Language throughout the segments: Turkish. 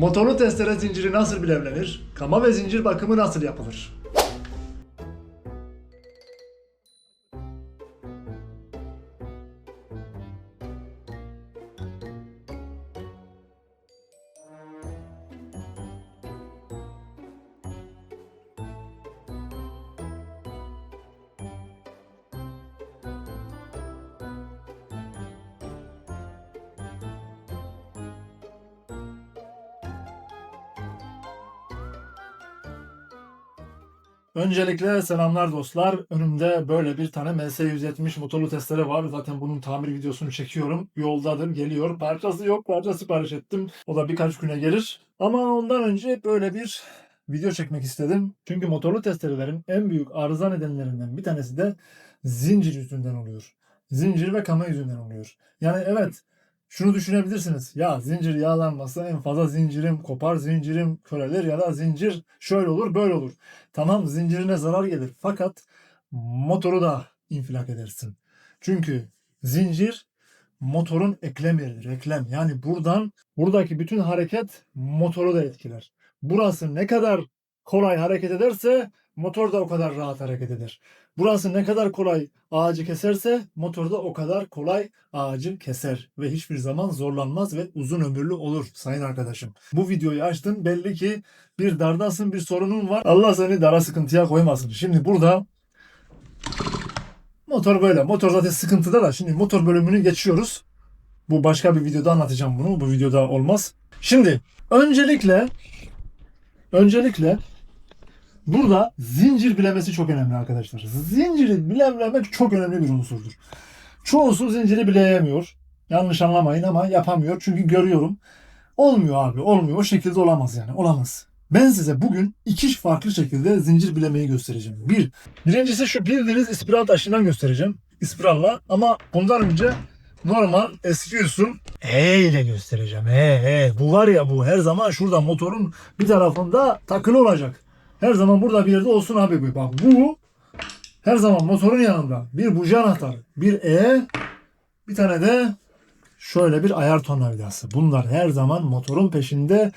Motorlu testere zinciri nasıl bilevlenir? Kama ve zincir bakımı nasıl yapılır? Öncelikle selamlar dostlar. Önümde böyle bir tane MS170 motorlu testere var. Zaten bunun tamir videosunu çekiyorum. Yoldadır, geliyor. Parçası yok, parça sipariş ettim. O da birkaç güne gelir. Ama ondan önce böyle bir video çekmek istedim. Çünkü motorlu testerelerin en büyük arıza nedenlerinden bir tanesi de zincir yüzünden oluyor. Zincir ve kama yüzünden oluyor. Yani evet şunu düşünebilirsiniz. Ya zincir yağlanmasa en fazla zincirim kopar, zincirim körelir ya da zincir şöyle olur böyle olur. Tamam zincirine zarar gelir fakat motoru da infilak edersin. Çünkü zincir motorun eklem yeridir. Eklem. Yani buradan buradaki bütün hareket motoru da etkiler. Burası ne kadar kolay hareket ederse motor da o kadar rahat hareket eder. Burası ne kadar kolay ağacı keserse motor da o kadar kolay ağacı keser ve hiçbir zaman zorlanmaz ve uzun ömürlü olur sayın arkadaşım. Bu videoyu açtın belli ki bir dardasın bir sorunun var. Allah seni dara sıkıntıya koymasın. Şimdi burada motor böyle. Motor zaten sıkıntıda da şimdi motor bölümünü geçiyoruz. Bu başka bir videoda anlatacağım bunu. Bu videoda olmaz. Şimdi öncelikle öncelikle Burada zincir bilemesi çok önemli arkadaşlar. Zinciri bilememek çok önemli bir unsurdur. Çoğusu zinciri bileyemiyor. Yanlış anlamayın ama yapamıyor. Çünkü görüyorum. Olmuyor abi olmuyor. O şekilde olamaz yani. Olamaz. Ben size bugün iki farklı şekilde zincir bilemeyi göstereceğim. Bir, birincisi şu bildiğiniz ispiral taşından göstereceğim. İspiralla ama bundan önce normal eski usul E ile göstereceğim. E, E. Bu var ya bu her zaman şurada motorun bir tarafında takılı olacak. Her zaman burada bir yerde olsun abi bu. Bak bu her zaman motorun yanında bir buji anahtarı, bir E, bir tane de şöyle bir ayar tornavidası. Bunlar her zaman motorun peşinde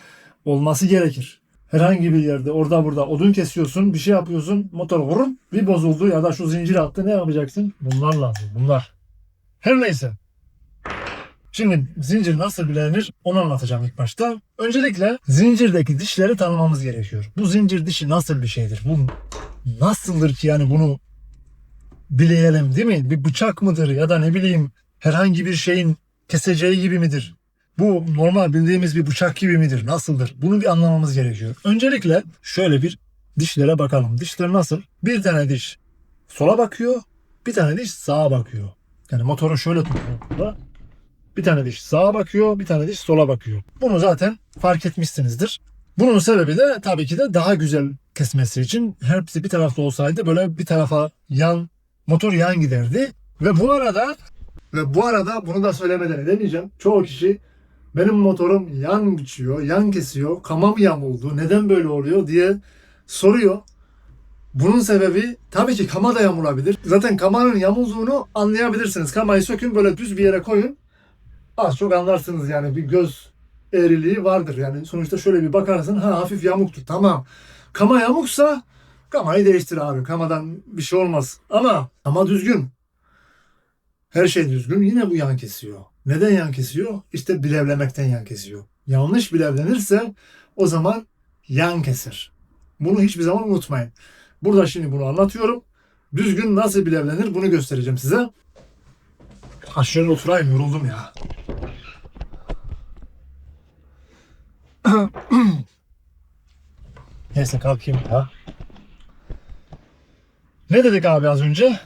olması gerekir. Herhangi bir yerde orada burada odun kesiyorsun, bir şey yapıyorsun, motor vurun, bir bozuldu ya da şu zincir attı ne yapacaksın? Bunlar lazım, bunlar. Her neyse. Şimdi zincir nasıl bilinir onu anlatacağım ilk başta. Öncelikle zincirdeki dişleri tanımamız gerekiyor. Bu zincir dişi nasıl bir şeydir? Bu nasıldır ki yani bunu bileyelim değil mi? Bir bıçak mıdır ya da ne bileyim herhangi bir şeyin keseceği gibi midir? Bu normal bildiğimiz bir bıçak gibi midir? Nasıldır? Bunu bir anlamamız gerekiyor. Öncelikle şöyle bir dişlere bakalım. Dişler nasıl? Bir tane diş sola bakıyor, bir tane diş sağa bakıyor. Yani motoru şöyle tutuyor. Bir tane diş sağa bakıyor, bir tane diş sola bakıyor. Bunu zaten fark etmişsinizdir. Bunun sebebi de tabii ki de daha güzel kesmesi için hepsi bir tarafta olsaydı böyle bir tarafa yan motor yan giderdi. Ve bu arada ve bu arada bunu da söylemeden edemeyeceğim. Çoğu kişi benim motorum yan biçiyor, yan kesiyor, kamam yamuldu, neden böyle oluyor diye soruyor. Bunun sebebi tabii ki kama da yamulabilir. Zaten kamanın yamulduğunu anlayabilirsiniz. Kamayı sökün böyle düz bir yere koyun az çok anlarsınız yani bir göz eğriliği vardır. Yani sonuçta şöyle bir bakarsın ha hafif yamuktur tamam. Kama yamuksa kamayı değiştir abi. Kamadan bir şey olmaz. Ama ama düzgün. Her şey düzgün yine bu yan kesiyor. Neden yan kesiyor? İşte bilevlemekten yan kesiyor. Yanlış bilevlenirse o zaman yan keser. Bunu hiçbir zaman unutmayın. Burada şimdi bunu anlatıyorum. Düzgün nasıl bilevlenir bunu göstereceğim size. Aşağıya oturayım yoruldum ya. Neyse kalkayım ya. Ne dedik abi az önce?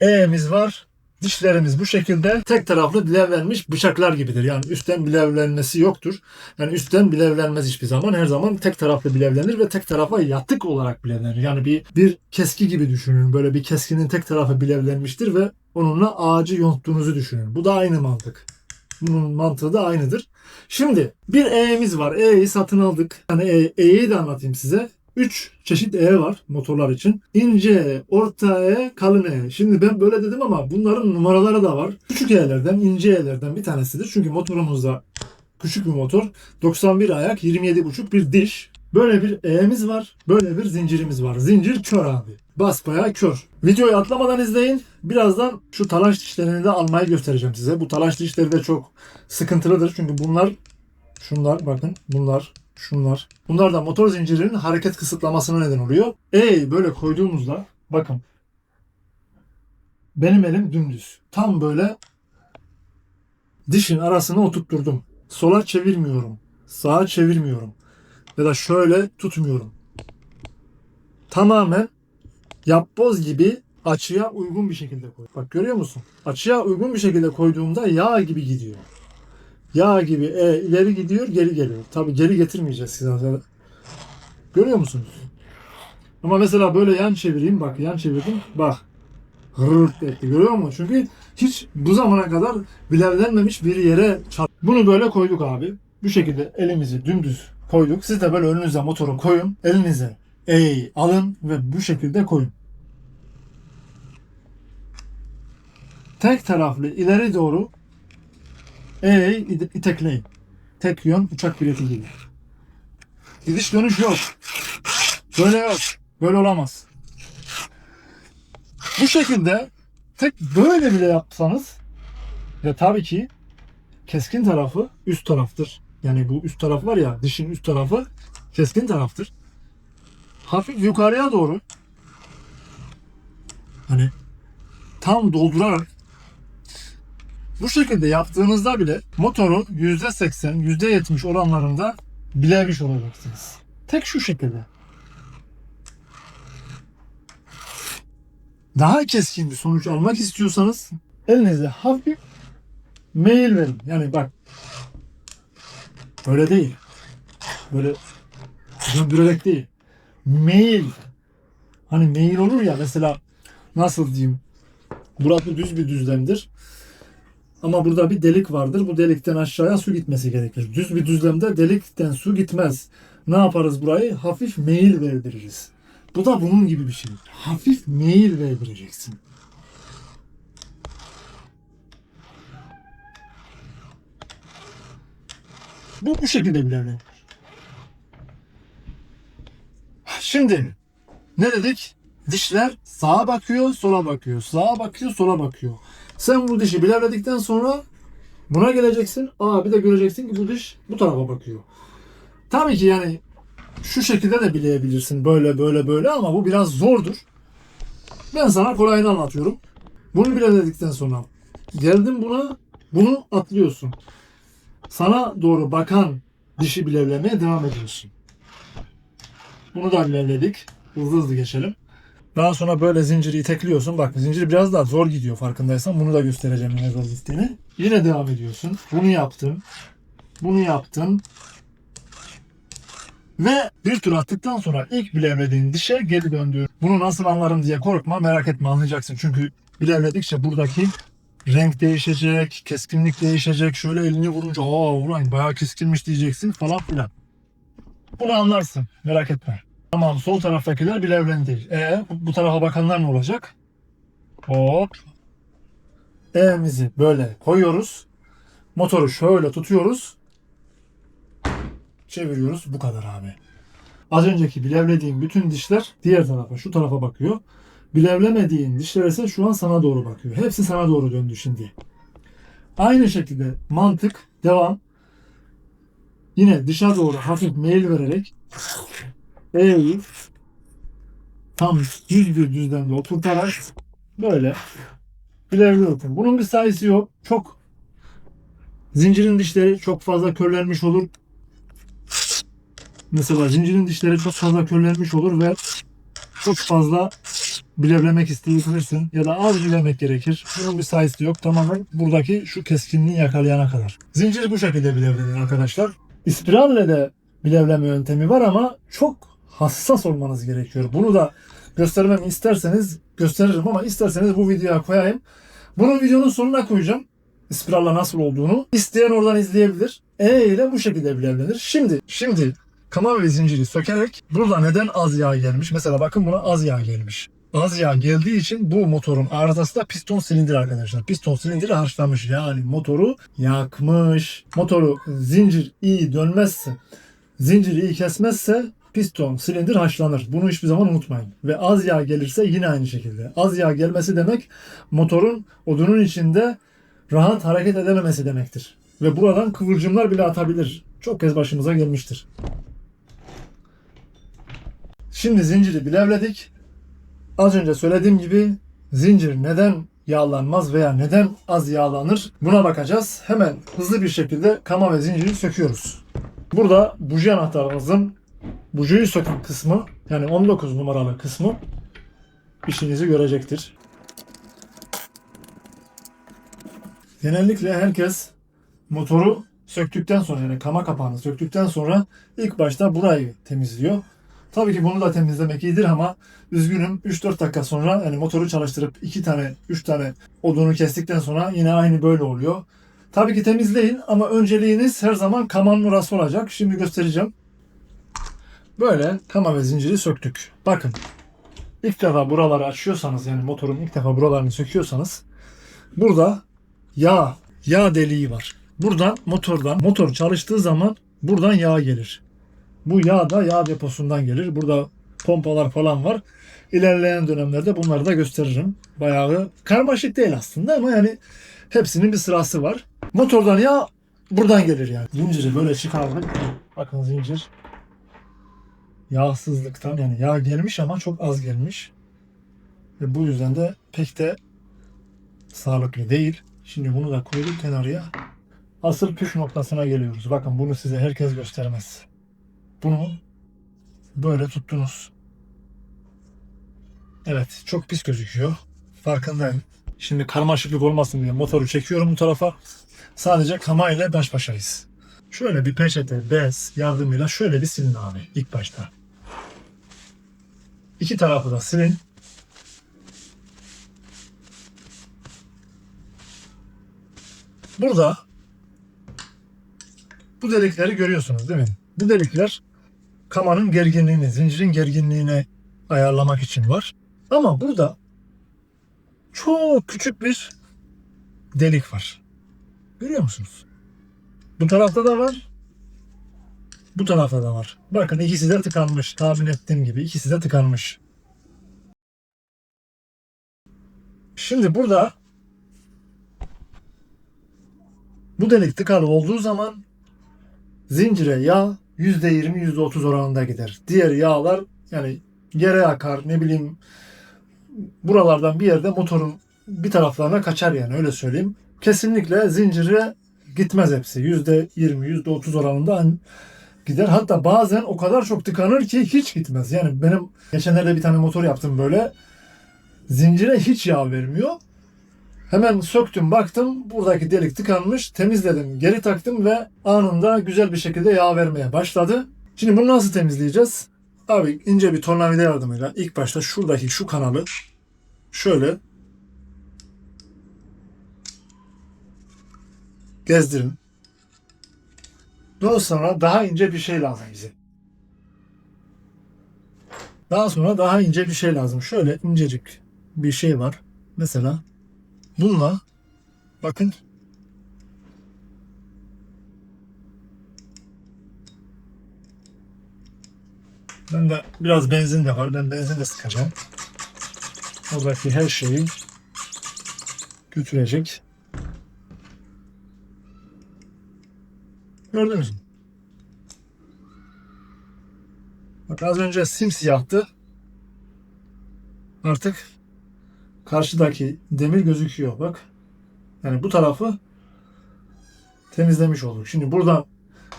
E'miz var. Dişlerimiz bu şekilde tek taraflı bilevlenmiş bıçaklar gibidir. Yani üstten bilevlenmesi yoktur. Yani üstten bilevlenmez hiçbir zaman. Her zaman tek taraflı bilevlenir ve tek tarafa yatık olarak bilevlenir. Yani bir bir keski gibi düşünün. Böyle bir keskinin tek tarafı bilevlenmiştir ve onunla ağacı yonttuğunuzu düşünün. Bu da aynı mantık. Bunun mantığı da aynıdır. Şimdi bir E'miz var. E'yi satın aldık. Yani E- E'yi de anlatayım size. 3 çeşit E var motorlar için. İnce E, orta E, kalın E. Şimdi ben böyle dedim ama bunların numaraları da var. Küçük E'lerden, ince E'lerden bir tanesidir. Çünkü motorumuzda Küçük bir motor. 91 ayak, 27,5 bir diş. Böyle bir E'miz var. Böyle bir zincirimiz var. Zincir kör abi. Basbayağı kör. Videoyu atlamadan izleyin. Birazdan şu talaş dişlerini de almayı göstereceğim size. Bu talaş dişleri de çok sıkıntılıdır. Çünkü bunlar şunlar bakın bunlar şunlar. Bunlar da motor zincirinin hareket kısıtlamasına neden oluyor. E böyle koyduğumuzda bakın benim elim dümdüz. Tam böyle dişin arasına oturtturdum. Sola çevirmiyorum. Sağa çevirmiyorum. Ya da şöyle tutmuyorum. Tamamen yapboz gibi açıya uygun bir şekilde koy. Bak görüyor musun? Açıya uygun bir şekilde koyduğumda yağ gibi gidiyor. Yağ gibi e, ileri gidiyor geri geliyor. Tabi geri getirmeyeceğiz size. Görüyor musunuz? Ama mesela böyle yan çevireyim bak yan çevirdim bak hırırt etti görüyor musun? Çünkü hiç bu zamana kadar bilevlenmemiş bir yere çarp. Bunu böyle koyduk abi. Bu şekilde elimizi dümdüz koyduk. Siz de böyle önünüze motoru koyun. Elinize E'yi alın ve bu şekilde koyun. Tek taraflı ileri doğru E'yi ite- itekleyin. Tek yön uçak bileti gibi. Gidiş dönüş yok. Böyle yok. Böyle olamaz. Bu şekilde tek böyle bile yapsanız ve tabii ki keskin tarafı üst taraftır. Yani bu üst taraf var ya dişin üst tarafı keskin taraftır. Hafif yukarıya doğru hani tam doldurarak bu şekilde yaptığınızda bile motoru %80, %70 oranlarında bilemiş olacaksınız. Tek şu şekilde. Daha keskin bir sonuç almak istiyorsanız elinize hafif meyil verin. Yani bak böyle değil. Böyle döndürerek değil. Meyil. Hani meyil olur ya mesela nasıl diyeyim burası düz bir düzlemdir. Ama burada bir delik vardır. Bu delikten aşağıya su gitmesi gerekir. Düz bir düzlemde delikten su gitmez. Ne yaparız burayı? Hafif meyil verdiririz. Bu da bunun gibi bir şey. Hafif meyil verdireceksin. Bu bu şekilde bilerler. Şimdi ne dedik? Dişler sağa bakıyor, sola bakıyor. Sağa bakıyor, sola bakıyor. Sen bu dişi bilemedikten sonra buna geleceksin. Aa bir de göreceksin ki bu diş bu tarafa bakıyor. Tabii ki yani şu şekilde de bileyebilirsin. Böyle böyle böyle ama bu biraz zordur. Ben sana kolayını anlatıyorum. Bunu bilemedikten sonra geldin buna bunu atlıyorsun. Sana doğru bakan dişi bilevlemeye devam ediyorsun. Bunu da bilevledik. Hızlı hızlı geçelim. Daha sonra böyle zinciri itekliyorsun. Bak zincir biraz daha zor gidiyor farkındaysan. Bunu da göstereceğim yine zor gittiğini. Yine devam ediyorsun. Bunu yaptın. Bunu yaptın. Ve bir tur attıktan sonra ilk bilevlediğin dişe geri döndüğün. Bunu nasıl anlarım diye korkma merak etme anlayacaksın. Çünkü bilevledikçe buradaki renk değişecek, keskinlik değişecek. Şöyle elini vurunca aa ulan bayağı keskinmiş diyeceksin falan filan. Bunu anlarsın merak etme. Tamam sol taraftakiler bilevlendi. E bu tarafa bakanlar ne olacak? Hop. E'mizi böyle koyuyoruz. Motoru şöyle tutuyoruz. Çeviriyoruz. Bu kadar abi. Az önceki bilevlediğim bütün dişler diğer tarafa, şu tarafa bakıyor. Bilevlemediğin dişler ise şu an sana doğru bakıyor. Hepsi sana doğru döndü şimdi. Aynı şekilde mantık devam. Yine dışa doğru hafif meyil vererek E'yi tam düz bir düzlemde oturtarak böyle bilevliyorsun. Bunun bir sayısı yok. Çok zincirin dişleri çok fazla körlenmiş olur. Mesela zincirin dişleri çok fazla körlenmiş olur ve çok fazla bilevlemek isteyebilirsin ya da az bilemek gerekir. Bunun bir sayısı yok. Tamamen buradaki şu keskinliği yakalayana kadar. Zincir bu şekilde bilevlenir arkadaşlar. İspiralle de bilevleme yöntemi var ama çok hassas olmanız gerekiyor. Bunu da göstermemi isterseniz gösteririm ama isterseniz bu videoya koyayım. Bunu videonun sonuna koyacağım. İspiralla nasıl olduğunu. İsteyen oradan izleyebilir. E ile bu şekilde bilevlenir. Şimdi, şimdi kama ve zinciri sökerek burada neden az yağ gelmiş? Mesela bakın buna az yağ gelmiş. Az yağ geldiği için bu motorun arızası da piston silindir arkadaşlar. Piston silindiri harçlamış yani motoru yakmış. Motoru zincir iyi dönmezse, zincir iyi kesmezse piston silindir haşlanır. Bunu hiçbir zaman unutmayın. Ve az yağ gelirse yine aynı şekilde. Az yağ gelmesi demek motorun odunun içinde rahat hareket edememesi demektir. Ve buradan kıvılcımlar bile atabilir. Çok kez başımıza gelmiştir. Şimdi zinciri bilevledik. Az önce söylediğim gibi zincir neden yağlanmaz veya neden az yağlanır buna bakacağız. Hemen hızlı bir şekilde kama ve zinciri söküyoruz. Burada buji anahtarımızın bujiyi söküm kısmı yani 19 numaralı kısmı işinizi görecektir. Genellikle herkes motoru söktükten sonra yani kama kapağını söktükten sonra ilk başta burayı temizliyor. Tabii ki bunu da temizlemek iyidir ama üzgünüm 3-4 dakika sonra yani motoru çalıştırıp 2 tane 3 tane odunu kestikten sonra yine aynı böyle oluyor. Tabii ki temizleyin ama önceliğiniz her zaman kamanın orası olacak. Şimdi göstereceğim. Böyle kama ve zinciri söktük. Bakın ilk defa buraları açıyorsanız yani motorun ilk defa buralarını söküyorsanız burada yağ, yağ deliği var. Buradan motordan, motor çalıştığı zaman buradan yağ gelir. Bu yağ da yağ deposundan gelir. Burada pompalar falan var. İlerleyen dönemlerde bunları da gösteririm. Bayağı karmaşık değil aslında ama yani hepsinin bir sırası var. Motordan yağ buradan gelir yani. Zinciri böyle çıkardık. Bakın zincir. Yağsızlıktan yani yağ gelmiş ama çok az gelmiş. Ve bu yüzden de pek de sağlıklı değil. Şimdi bunu da koyduk kenarıya. Asıl püf noktasına geliyoruz. Bakın bunu size herkes göstermez. Bunu böyle tuttunuz. Evet çok pis gözüküyor. Farkındayım. Şimdi karmaşıklık olmasın diye motoru çekiyorum bu tarafa. Sadece kama ile baş başayız. Şöyle bir peçete, bez yardımıyla şöyle bir silin abi ilk başta. İki tarafı da silin. Burada bu delikleri görüyorsunuz değil mi? Bu delikler kamanın gerginliğini, zincirin gerginliğini ayarlamak için var. Ama burada çok küçük bir delik var. Görüyor musunuz? Bu tarafta da var. Bu tarafta da var. Bakın ikisi de tıkanmış. Tahmin ettiğim gibi ikisi de tıkanmış. Şimdi burada bu delik tıkalı olduğu zaman zincire yağ %20 %30 oranında gider. Diğer yağlar yani yere akar ne bileyim buralardan bir yerde motorun bir taraflarına kaçar yani öyle söyleyeyim. Kesinlikle zincire gitmez hepsi. %20 %30 oranında an- gider. Hatta bazen o kadar çok tıkanır ki hiç gitmez. Yani benim geçenlerde bir tane motor yaptım böyle. Zincire hiç yağ vermiyor. Hemen söktüm baktım buradaki delik tıkanmış temizledim geri taktım ve anında güzel bir şekilde yağ vermeye başladı. Şimdi bunu nasıl temizleyeceğiz? Abi ince bir tornavida yardımıyla ilk başta şuradaki şu kanalı şöyle gezdirin. Daha sonra daha ince bir şey lazım bize. Daha sonra daha ince bir şey lazım. Şöyle incecik bir şey var. Mesela bununla bakın ben de biraz benzin de var. Ben benzin de sıkacağım. Oradaki her şeyi götürecek. Gördünüz mü? Bak az önce simsiyahtı. Artık karşıdaki demir gözüküyor bak. Yani bu tarafı temizlemiş olduk. Şimdi buradan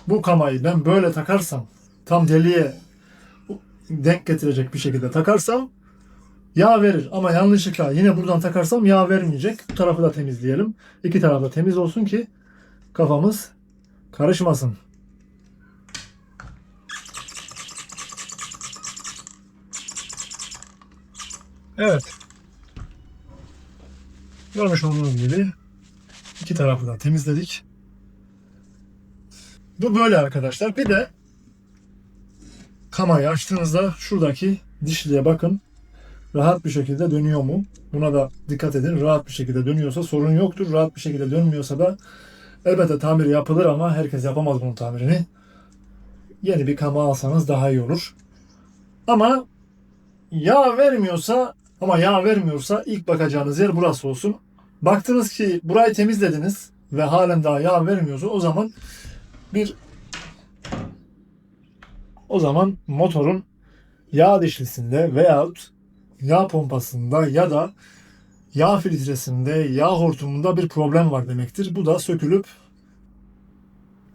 bu kamayı ben böyle takarsam tam deliğe denk getirecek bir şekilde takarsam yağ verir. Ama yanlışlıkla yine buradan takarsam yağ vermeyecek. Bu tarafı da temizleyelim. İki taraf da temiz olsun ki kafamız karışmasın. Evet. Görmüş olduğunuz gibi iki tarafı da temizledik. Bu böyle arkadaşlar. Bir de kamayı açtığınızda şuradaki dişliğe bakın. rahat bir şekilde dönüyor mu? Buna da dikkat edin. Rahat bir şekilde dönüyorsa sorun yoktur. Rahat bir şekilde dönmüyorsa da elbette tamir yapılır ama herkes yapamaz bunun tamirini. Yeni bir kama alsanız daha iyi olur. Ama yağ vermiyorsa ama yağ vermiyorsa ilk bakacağınız yer burası olsun. Baktınız ki burayı temizlediniz ve halen daha yağ vermiyorsa o zaman bir o zaman motorun yağ dişlisinde veyahut yağ pompasında ya da yağ filtresinde, yağ hortumunda bir problem var demektir. Bu da sökülüp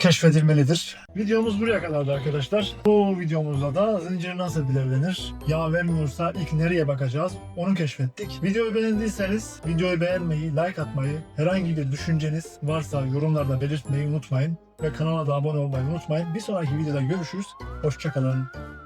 keşfedilmelidir. Videomuz buraya kadardı arkadaşlar. Bu videomuzda da zincir nasıl bilevlenir? Yağ vermiyorsa ilk nereye bakacağız? Onu keşfettik. Videoyu beğendiyseniz videoyu beğenmeyi, like atmayı, herhangi bir düşünceniz varsa yorumlarda belirtmeyi unutmayın. Ve kanala da abone olmayı unutmayın. Bir sonraki videoda görüşürüz. Hoşçakalın.